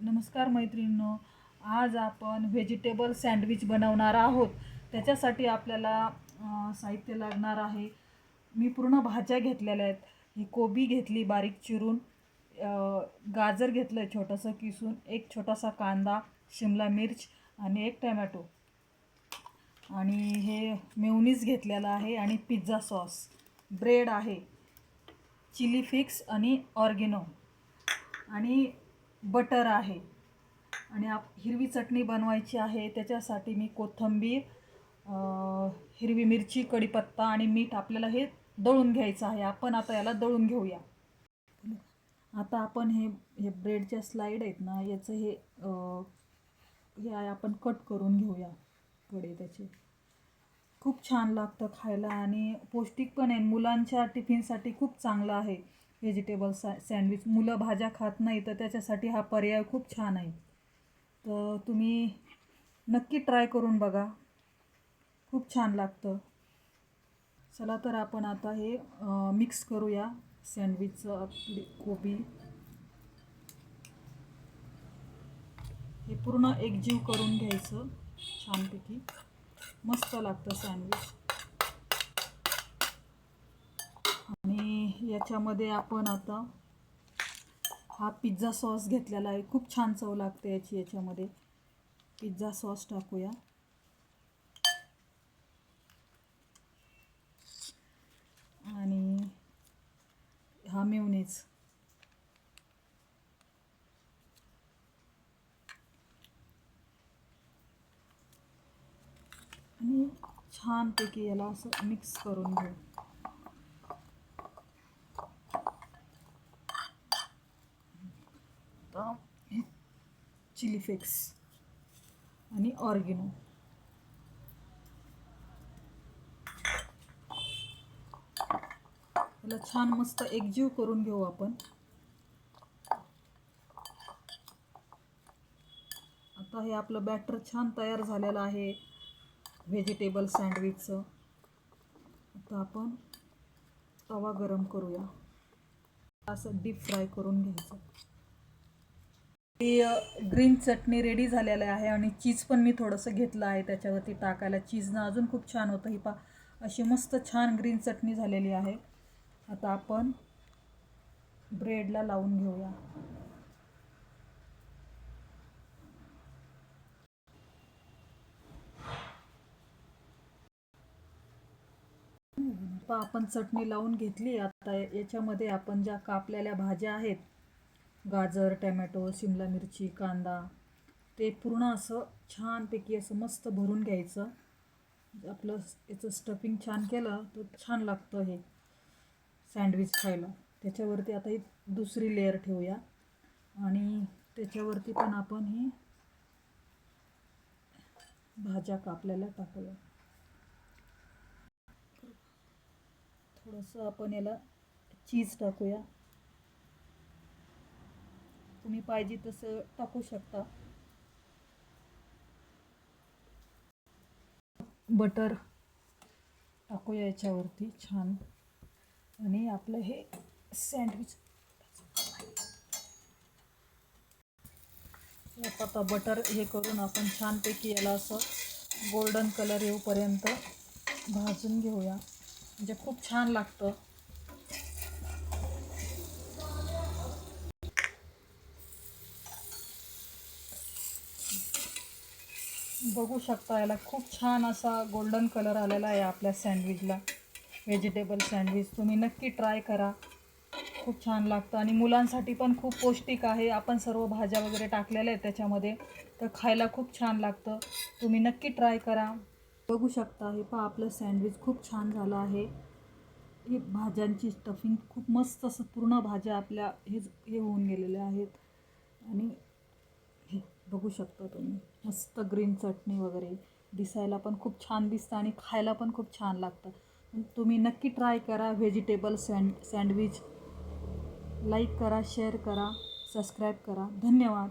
नमस्कार मैत्रिणींनो आज आपण व्हेजिटेबल सँडविच बनवणार आहोत. त्याच्यासाठी आपल्याला साहित्य लागणार आहे. मी पूर्ण भाज्या घेतलेल्या आहेत. ही कोबी घेतली बारीक चिरून गाजर घेतलं आहे छोटंसं किसून एक छोटासा कांदा शिमला मिर्च आणि एक टमॅटो. आणि हे मेवनीज घेतलेलं आहे आणि पिझ्झा सॉस. ब्रेड आहे चिली फिक्स आणि ऑर्गेनो. आणि बटर आहे. आणि आप हिरवी चटणी बनवायची आहे. त्याच्यासाठी मी कोथिंबीर हिरवी मिरची कढीपत्ता आणि मीठ आपल्याला हे दळून घ्यायचं आहे. आपण आता याला दळून घेऊया. आता आपण हे हे ब्रेडच्या स्लाईड आहेत ना याचं हे हे आहे आपण कट करून घेऊया. कडे त्याचे. खूप छान लागतं खायला आणि पौष्टिक पण आहे. मुलांच्या टिफिनसाठी खूप चांगलं आहे. व्हेजिटेबल सॅ सँडविच. मुलं भाज्या खात नाही तर त्याच्यासाठी हा पर्याय खूप छान आहे. तर तुम्ही नक्की ट्राय करून बघा. खूप छान लागतं. चला तर आपण आता हे मिक्स करूया सँडविचचं आपली कोबी. हे पूर्ण एकजीव करून घ्यायचं छानपैकी. मस्त लागतं सँडविच. आणि याच्यामध्ये आपण आता हा पिझ्झा सॉस घेतलेला आहे. खूप छान चव लागते याची याच्यामध्ये. पिझ्झा सॉस टाकूया. आणि हा मेवनीच आणि छानपैकी याला असं मिक्स करून घेऊ. आता चिली फ्लेक्स आणि ऑर्गेनो. याला छान मस्त एकजीव करून घेऊ आपण. आता हे आपलं बॅटर छान तयार झालेलं आहे. व्हेजिटेबल सँडविचचं आता आपण तवा गरम करूया. असं डीप फ्राय करून घ्यायचं. ती ग्रीन चटणी रेडी झालेलं आहे आणि चीज पण मी थोडंसं घेतलं आहे. त्याच्यावरती टाकायला चीजनं अजून खूप छान होतं. ही पा अशी मस्त छान ग्रीन चटणी झालेली आहे. आता आपण ब्रेडला लावून घेऊया. आपण चटणी लावून घेतली. आता याच्यामध्ये आपण ज्या कापलेल्या भाज्या आहेत गाजर टॅमॅटो शिमला मिरची कांदा ते पूर्ण असं छानपैकी असं मस्त भरून घ्यायचं. आपलं याचं स्टफिंग छान केलं तर छान लागतं हे सँडविच खायला. त्याच्यावरती आता ही दुसरी लेअर ठेवूया. आणि त्याच्यावरती पण आपण ही भाज्या कापलेल्या टाकूया. थोडंसं आपण याला चीज टाकूया. तुम्ही पाहिजे तसं टाकू शकता. बटर टाकूया याच्यावरती छान. आणि आपलं हे सँडविच. आता बटर हे करून आपण छानपैकी याला असं गोल्डन कलर येऊपर्यंत भाजून घेऊया. म्हणजे खूप छान लागतं. बघू शकता याला खूप छान असा गोल्डन कलर आलेला आहे आपल्या सँडविचला व्हेजिटेबल सँडविच तुम्ही नक्की ट्राय करा. खूप छान लागतं. आणि मुलांसाठी पण खूप पौष्टिक आहे. आपण सर्व भाज्या वगैरे टाकलेल्या आहेत त्याच्यामध्ये. तर खायला खूप छान लागतं. तुम्ही नक्की ट्राय करा. बघू शकता हे पहा आपलं सँडविच खूप छान झालं आहे. ही भाज्यांची स्टफिंग खूप मस्त असं पूर्ण भाज्या आपल्या हे हे होऊन गेलेल्या आहेत. आणि बघू शकता तुम्ही. मस्त ग्रीन चटणी वगैरे. दिसायला पण खूप छान दिसतं आणि खायला पण खूप छान लागतं. तुम्ही नक्की ट्राय करा व्हेजिटेबल सँड सँडविच लाईक करा शेअर करा सबस्क्राईब करा. धन्यवाद.